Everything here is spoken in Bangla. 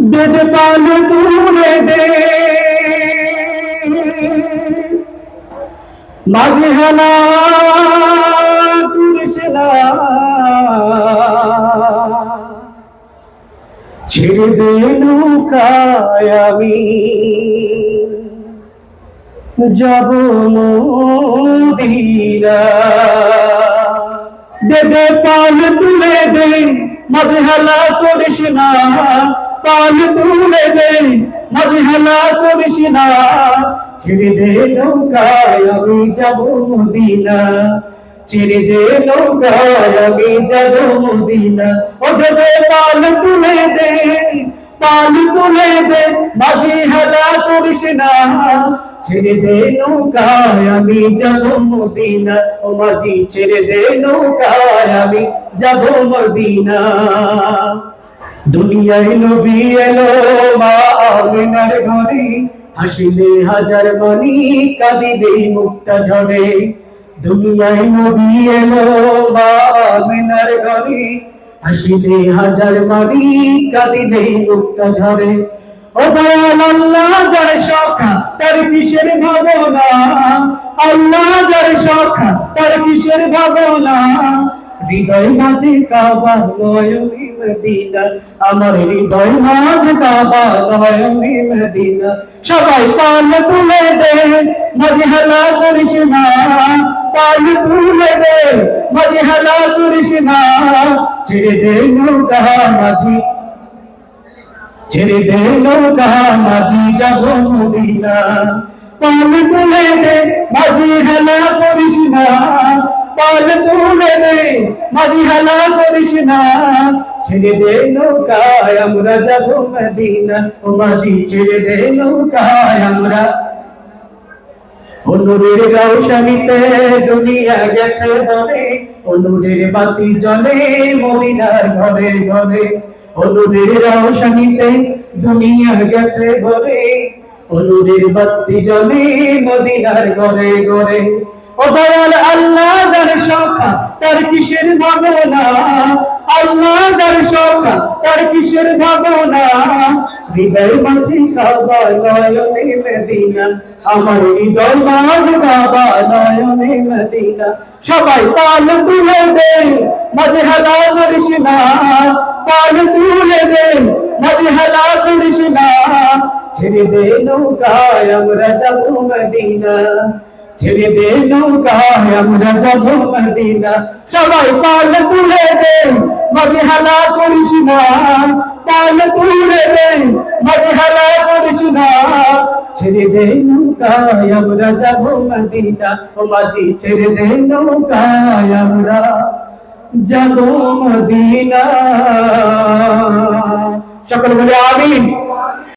দুধ পান তুলে দে। মাঝে না। ছেড়ে দে নৌকায় আমি। যাব মদিনা। দে দে পাল তুলে দে। মজহালা করিস না। পাল তুলে দে মজহালা করিস না। ছেড়ে দে নৌকায়, আমি যাব মদিনা। ছেড়ে দে নৌকায়, আমি যাব মদিনা। ও দে দে পাল তুলে দে পাল তুলে দে মাঝি হেলা করিস না। ছেড়ে দে নৌকায়, আমি যাব মদিনা। ও মাঝি, ছেড়ে দে নৌকায়, আমি যাব মদিনা। দুনিয়ায় নবী এলো, মা আমিনার ঘরে। হাসিলে হাজার মানি কাঁদিবে মুক্তা ঝরে। দুনিয়ায় নবী এলো, মা আমিনার ঘরে। হাসিলে হাজার মানি কাঁদিবে মুক্তা ঝরে। ও দয়াল আল্লাহ, যার সখা তার কিসের ভাবনা? আল্লাহ, যার সখা তার কিসের ভাবনা? হৃদয় মাঝে কাবা নয়নি মদিনা। আমার হৃদয় মাঝে কাবা নয়নি মদিনা। সবাই পাল তুলে দে মাঝে হালা করিস না। পাল তুলে দে মাঝে হালা করিস না। ছেড়ে দে নৌকা মাঝি। ছেড়ে দে নৌকা মাঝি, যাব মদিনা। পাল তুলে দে মাঝি হেলা করিস না। তুলে মাঝি হেলা করিস না। ছেড়ে দে নৌকায়, আমরা যাব মদিনা। ও মাঝি, ছেড়ে দে নৌকায়, আমরা। অনুরের রৌশনীতে দুনিয়া গেছে ধরে অনুরের বাতি জলে মদিনার ঘরে ঘরে। অনুরের রৌশনীতে দুনিয়া গেছে ঘরে অনুরের বাতি জ্বলে মদিনার ঘরে ঘরে। ও দয়াল আল্লাহ যার সখা তার কিসের ভাবনা? আল্লাহ যার সখা তার কিসের ভাবনা? হৃদয় মাঝে কাবা আমার হৃদয় মাঝে কাবা সবাই পাল তুলে দে, মাঝে হালা করিস না। পাল তুলে দে, মাঝে হালা করিস না। ছেড়ে দে নৌকায়, আমরা যাব মদিনা। ছেড়ে দে নৌকায় আমরা যাব মদিনা সবাই পাল তুলে দে মাঝে হালা করিস না পাল তুলে দে মাঝে হালা করিস না ছেড়ে দে নৌকায় আমরা যাব মদিনা ও মাঝি ছেড়ে দে নৌকায় আমরা যাব মদিনা সকল বলে আমিন